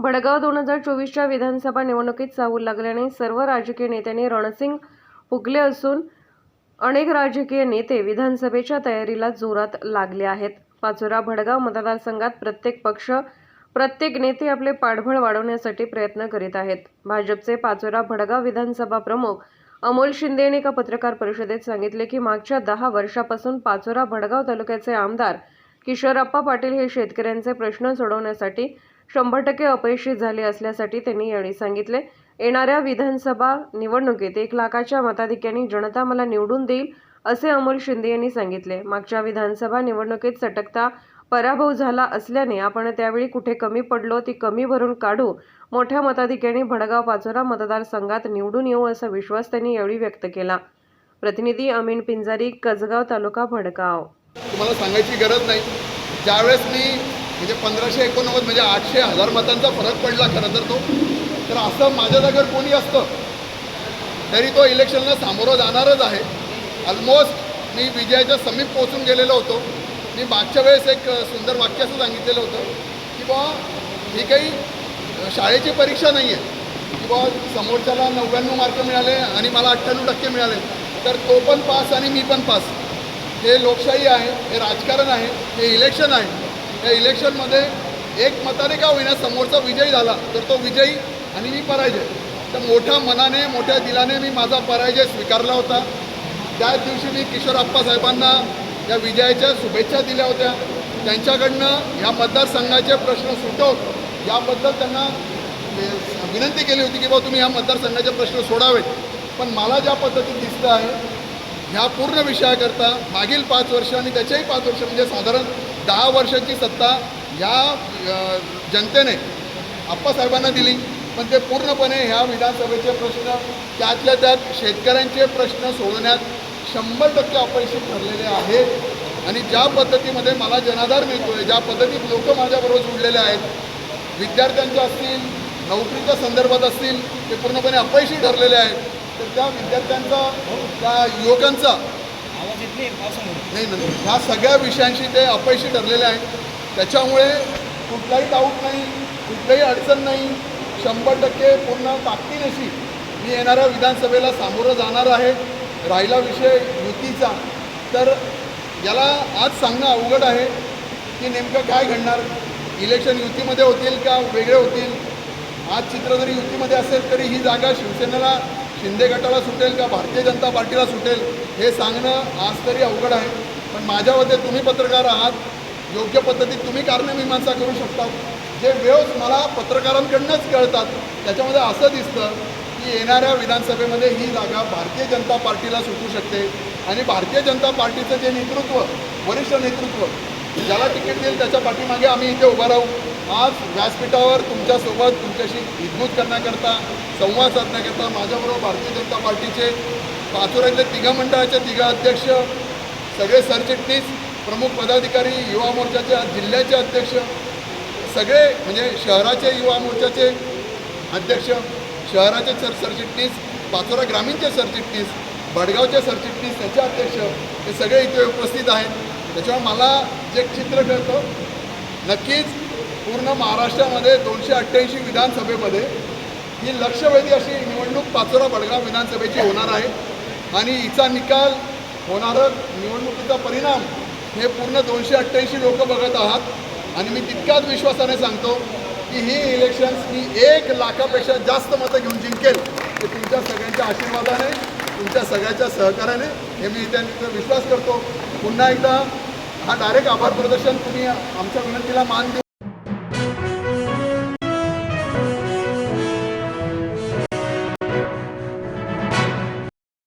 भडगाव दोन हजार चोवीसच्या विधानसभा निवडणुकीत चावू लागल्याने सर्व राजकीय नेत्यांनी रणसिंग फुगले असून अनेक राजकीय नेते विधानसभेच्या तयारीला जोरात लागले आहेत. पाचोरा भडगाव मतदारसंघात प्रत्येक पक्ष प्रत्येक नेते आपले पाठबळ वाढवण्यासाठी प्रयत्न करीत आहेत. भाजपचे पाचोरा भडगाव विधानसभा प्रमुख अमोल शिंदे यांनी एका पत्रकार परिषदेत सांगितले की मागच्या दहा वर्षापासून पाचोरा भडगाव तालुक्याचे आमदार किशोरप्पा पाटील हे शेतकऱ्यांचे प्रश्न सोडवण्यासाठी शंभर टक्के अपयशी झाले असल्यासाठी त्यांनी यावेळी सांगितले. येणाऱ्या विधानसभा निवडणुकीत एक लाखाच्या मताधिक्याने जनता मला निवडून देईल असे अमोल शिंदे यांनी सांगितले. मागच्या विधानसभा निवडणुकीत सटकता पराभव झाला असल्याने आपण त्यावेळी कुठे कमी पडलो ती कमी भरून काढू मोठ्या मताधिक्याने भडगाव पाचोरा मतदारसंघात निवडून येऊ असा विश्वास त्यांनी यावेळी व्यक्त केला. प्रतिनिधी अमीन पिंजारी कसगाव तालुका भडगाव. तुम्हाला सांगायची गरज नाही. ज्यावेळेस मी म्हणजे पंधराशे एकोणनव्वद म्हणजे आठशे हजार मतांचा फरक पडला खरं तर तो. तर असं माझ्या जागर कोणी असतं तरी तो इलेक्शनला सामोरं जाणारच आहे. ऑलमोस्ट मी विजयाच्या समीप पोहोचून गेलेलो होतो. मी मागच्या वेळेस एक सुंदर वाक्य असं सांगितलेलं होतं की बा ही काही शाळेची परीक्षा नाही आहे की बा समोरच्याला नव्याण्णव मार्क मिळाले आणि मला अठ्ठ्याण्णव टक्के मिळाले. तर तो पण पास आणि मी पण पास. हे लोकशाही आहे हे राजकारण आहे हे इलेक्शन आहे. या इलेक्शनमध्ये एक मताने का होईना समोरचा विजयी झाला तर तो विजयी आणि मी पराजय. तर मोठ्या मनाने मोठ्या दिलाने मी माझा पराजय स्वीकारला होता. त्याच दिवशी मी किशोरप्पा साहेबांना या विजयाच्या शुभेच्छा दिल्या होत्या. त्यांच्याकडनं ह्या मतदारसंघाचे प्रश्न सुटवत याबद्दल त्यांना विनंती केली होती की बाबा तुम्ही ह्या मतदारसंघाचे प्रश्न सोडावेत. पण मला ज्या पद्धतीत दिसतं आहे ह्या पूर्ण विषयाकरता मागील पाच वर्ष आणि त्याच्याही पाच वर्ष म्हणजे साधारण दहा वर्षाची सत्ता ह्या जनतेने आप्पासाहेबांना दिली. पण ते पूर्णपणे ह्या विधानसभेचे प्रश्न त्यातल्या त्यात शेतकऱ्यांचे प्रश्न सोडवण्यात शंभर टक्के अपयशी ठरलेले आहेत. आणि ज्या पद्धतीमध्ये मला जनाधार मिळतो आहे ज्या पद्धतीत लोक माझ्याबरोबर जुडलेले आहेत विद्यार्थ्यांच्या असतील नोकरीच्या संदर्भात असतील ते पूर्णपणे अपयशी ठरलेले आहेत. तर त्या विद्यार्थ्यांचा त्या युवकांचा नाही नाही ह्या सगळ्या विषयांशी ते अपयशी ठरलेले आहेत. त्याच्यामुळे कुठलाही डाऊट नाही कुठलाही अडचण नाही. शंभर टक्के पूर्ण ताकदीनिशी मी येणाऱ्या विधानसभेला सामोरं जाणार आहे. राहिला विषय युतीचा. तर याला आज सांगणं अवघड आहे की नेमकं काय घडणार? इलेक्शन युतीमध्ये होतील का वेगळे होतील? आज चित्र जरी युतीमध्ये असेल तरी ही जागा शिवसेनेला शिंदे गटाला सुटेल का भारतीय जनता पार्टीला सुटेल हे सांगणं आज तरी अवघड आहे. पण माझ्या मते तुम्ही पत्रकार आहात योग्य पद्धतीत तुम्ही कारणमीमांसा करू शकता. जे वेव्स मला पत्रकारांकडनंच कळतात त्याच्यामध्ये असं दिसतं की येणाऱ्या विधानसभेमध्ये ही जागा भारतीय जनता पार्टीला सुटू शकते. आणि भारतीय जनता पार्टीचं जे नेतृत्व वरिष्ठ नेतृत्व ज्याला तिकीट देईल त्याच्या पाठीमागे आम्ही इथे उभं राहू. आज व्यासपीठावर तुमच्यासोबत तुमच्याशी हितगुज करण्याकरता संवाद साधण्याकरता माझ्याबरोबर भारतीय जनता पार्टीचे पाचोऱ्यातले तिघा मंडळाचे तिघा अध्यक्ष सगळे सरचिटणीस प्रमुख पदाधिकारी युवा मोर्चाचे जिल्ह्याचे अध्यक्ष सगळे म्हणजे शहराचे युवा मोर्चाचे अध्यक्ष शहराचे सर सरचिटणीस पाचोरा ग्रामीणचे सरचिटणीस भडगावचे सरचिटणीस त्याचे अध्यक्ष हे सगळे इथे उपस्थित आहेत. त्याच्यामुळे मला जे चित्र कळतं नक्कीच पूर्ण महाराष्ट्रामध्ये दोनशे अठ्ठ्याऐंशी विधानसभेमध्ये ही लक्षवेधी अशी निवडणूक पाचोरा बडगाव विधानसभेची होणार आहे. आणि हिचा निकाल होणारं निवडणुकीचा परिणाम हे पूर्ण दोनशे अठ्ठ्याऐंशी लोक बघत आहात. आणि मी तितक्याच विश्वासाने सांगतो की ही इलेक्शन्स मी एक लाखापेक्षा जास्त मतं घेऊन जिंकेल हे तुमच्या सगळ्यांच्या आशीर्वादाने तुमच्या सगळ्याच्या सहकार्याने हे मी त्यांचा विश्वास करतो. पुन्हा एकदा हा डायरेक्ट आभार प्रदर्शन तुम्ही आमच्या विनंतीला मान देऊ